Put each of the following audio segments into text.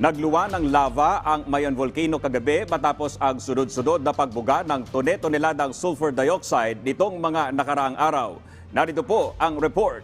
Nagluwa ng lava ang Mayon Volcano kagabi matapos ang sunod-sunod na pagbuga ng tone-toneladang sulfur dioxide nitong mga nakaraang araw. Narito po ang report.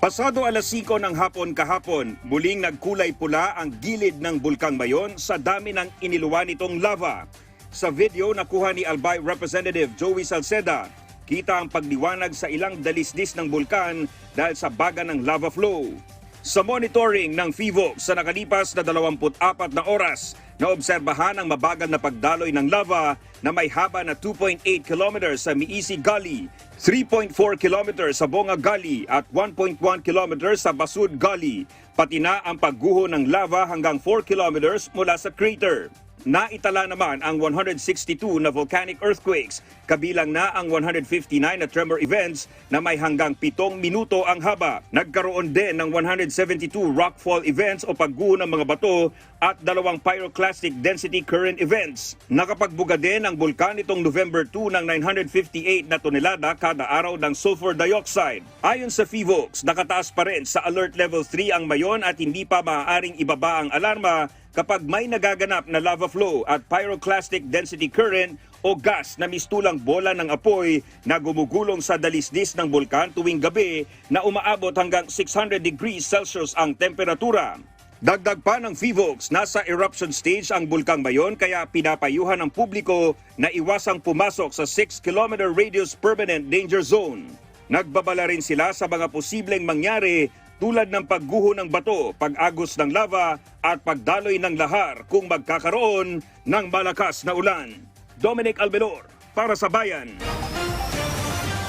Pasado alas 5 ng hapon kahapon, muling nagkulay pula ang gilid ng Bulkang Mayon sa dami ng iniluwa nitong lava. Sa video nakuha ni Albay Representative Joey Salceda, kita ang pagliwanag sa ilang dalisdis ng bulkan dahil sa baga ng lava flow. Sa monitoring ng FIVOX sa nakalipas na 24 na oras, naobserbahan ang mabagal na pagdaloy ng lava na may haba na 2.8 km sa Miisi Gully, 3.4 km sa Bonga Gully at 1.1 km sa Basud Gully, pati na ang pagguho ng lava hanggang 4 km mula sa crater. Naitala naman ang 162 na volcanic earthquakes, kabilang na ang 159 na tremor events na may hanggang 7 minuto ang haba. Nagkaroon din ng 172 rockfall events o pagguho ng mga bato at dalawang pyroclastic density current events. Nakapagbuga din ang bulkan nitong November 2 ng 958 na tonelada kada araw ng sulfur dioxide. Ayon sa FIVOX, nakataas pa rin sa alert level 3 ang mayon at hindi pa maaaring ibaba ang alarma kapag may nagaganap na lava flow at pyroclastic density current o gas na mistulang bola ng apoy na gumugulong sa dalisdis ng bulkan tuwing gabi na umaabot hanggang 600 degrees Celsius ang temperatura. Dagdag pa ng FIVOX, nasa eruption stage ang Bulkang Mayon kaya pinapayuhan ng publiko na iwasang pumasok sa 6-kilometer radius permanent danger zone. Nagbabala rin sila sa mga posibleng mangyari tulad ng pagguho ng bato, pag-agos ng lava at pagdaloy ng lahar kung magkakaroon ng malakas na ulan. Dominic Albelor, para sa Bayan.